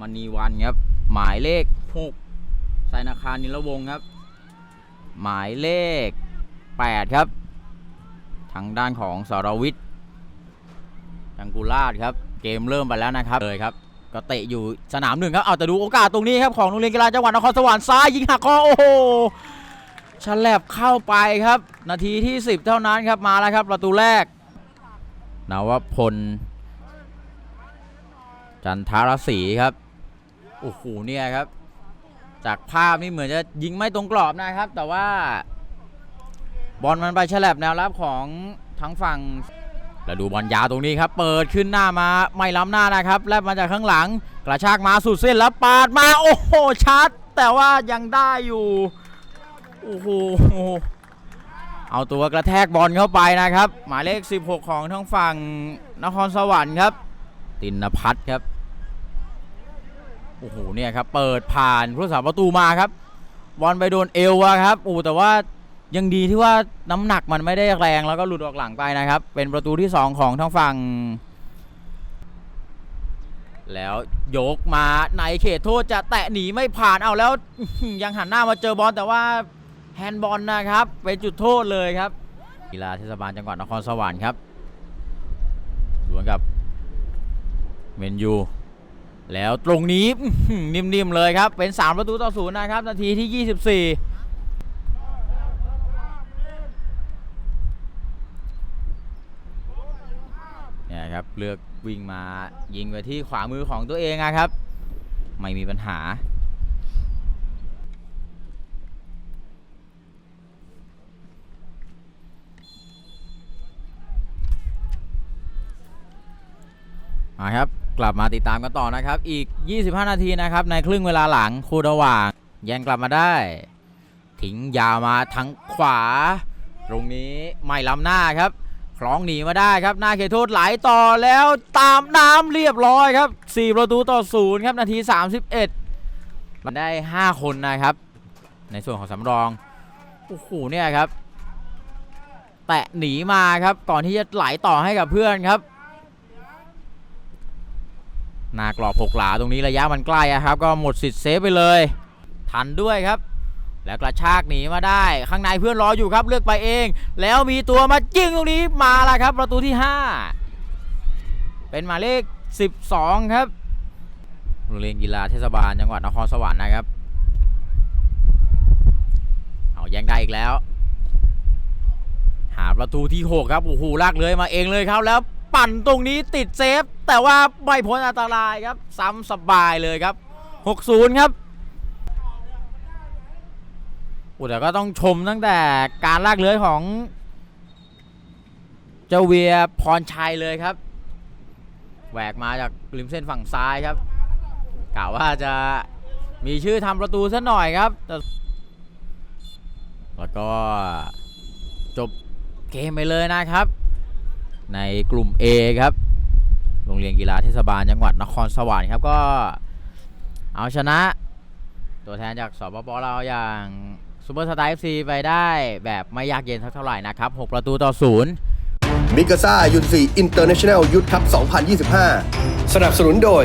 มณีวันครับ หมายเลขหกไซนาคารนิรวงครับ หมายเลขแปดครับ ทางด้านของสรวิทย์จังกุลาดครับ เกมเริ่มไปแล้วนะครับเลยครับก็เตะอยู่สนามหนึ่งครับ เอาแต่ดูโอกาสตรงนี้ครับ ของโรงเรียนกีฬาจังหวัดนครสวรรค์ซ้ายยิงหักคอโอ้โหฉลับเข้าไปครับ นาทีที่ 10 เท่านั้นครับมาแล้วครับ ประตูแรกนวพล จันทารศรีครับ โอ้โหเนี่ยครับ จากภาพนี่เหมือนจะยิงไม่ตรงกรอบนะครับ แต่ว่า บอลมันไปฉลับแนวรับของทั้งฝั่งแล้วดูบอลยาวตรงนี้ครับ เปิดขึ้นหน้ามาไม่ล้ำหน้านะครับ แลบมาจากข้างหลัง กระชากมาสุดเส้นแล้วปาดมาโอ้โหชัด แต่ว่ายังได้อยู่โอ้โหเอาตัวกระแทกบอลเข้าไปนะครับ หมายเลข 16 ของทั้งฝั่งนครสวรรค์ครับ ตินพัฒนครับ โอ้โหเนี่ยครับเปิดผ่านผู้สาประตูมาครับบอลไปโดนเอวอะครับโอ้แต่ว่ายังดีที่ว่าน้ำหนักมันไม่ได้แรงแล้วก็หลุดออกหลังไปนะครับ เป็นประตูที่ 2 ของทางฝั่ง แล้วยกมาในเขตโทษจะแตะหนีไม่ผ่านเอาแล้วยังหันหน้ามาเจอบอลแต่ว่าแฮนด์บอลนะครับเป็นจุดโทษเลยครับกีฬาเทศบาลจังหวัดนครสวรรค์ครับดวลกับเมนยู แล้วตรงนี้นิ่มๆเลยครับเป็น 3 ประตูต่อศูนย์นะครับ นาทีที่ 24เนี่ยครับเลือกวิ่งมายิงไปที่ขวามือของตัวเองอะครับ ไม่มีปัญหา มาครับ กลับมาติดตามกันต่อนะครับ อีก 25 นาทีนะครับ ในครึ่งเวลาหลังคู่ระหว่าง แย่งกลับมาได้ ทิ้งยาวมาทางขวา ตรงนี้ไม่ล้ำหน้าครับคล้องหนีมาได้ครับหน้าเขตโทษไหลต่อแล้วตามน้ำเรียบร้อยครับ 4 ประตูต่อศูนย์ครับนาที 31มันได้ 5 คนนะครับ ในส่วนของสำรองโอ้โหเนี่ยครับ แตะหนีมาครับก่อนที่จะไหลต่อให้กับเพื่อนครับ หน้ากรอบหกหลาตรงนี้ระยะมันใกล้ครับ ก็หมดสิทธิ์เซฟไปเลย ทันด้วยครับ แล้วกระชากหนีมาได้ ข้างในเพื่อนรออยู่ครับเลือกไปเอง แล้วมีตัวมาจิ้งตรงนี้มาแล้วครับ ประตูที่ 5 เป็นหมายเลข 12 ครับโรงเรียนกีฬาเทศบาลจังหวัดนครสวรรค์นะครับเอาแย่งได้อีกแล้ว หาประตูที่ 6 ครับโอ้โหลากเลยมาเองเลยครับแล้ว ปั่นตรงนี้ติดเซฟ แต่ว่าไม่พ้นอันตรายครับ ซ้ำสบายเลยครับ 60 ครับอ้แต่ก็ต้องชมตั้งแต่การลากเลื้อยของ เจ้าเวียพรชัยเลยครับแหวกมาจากริมเส้นฝั่งซ้ายครับกล่าวว่าจะมีชื่อทำประตูซะหน่อยครับแแล้วก็จบเกมไปเลยนะครับ ในกลุ่ม A ครับ โรงเรียนกีฬาเทศบาลจังหวัดนครสวรรค์ครับก็เอาชนะ ตัวแทนจากสปปเราอย่างซูเปอร์สตาร์เอฟซีไปได้แบบไม่ยากเย็นสักเท่าไหร่นะครับ 6 ประตูต่อศูนย์มิกาซ่ายุทธ4อินเตอร์เนชั่นแนลยุทธคัพ2025 สนับสนุนโดย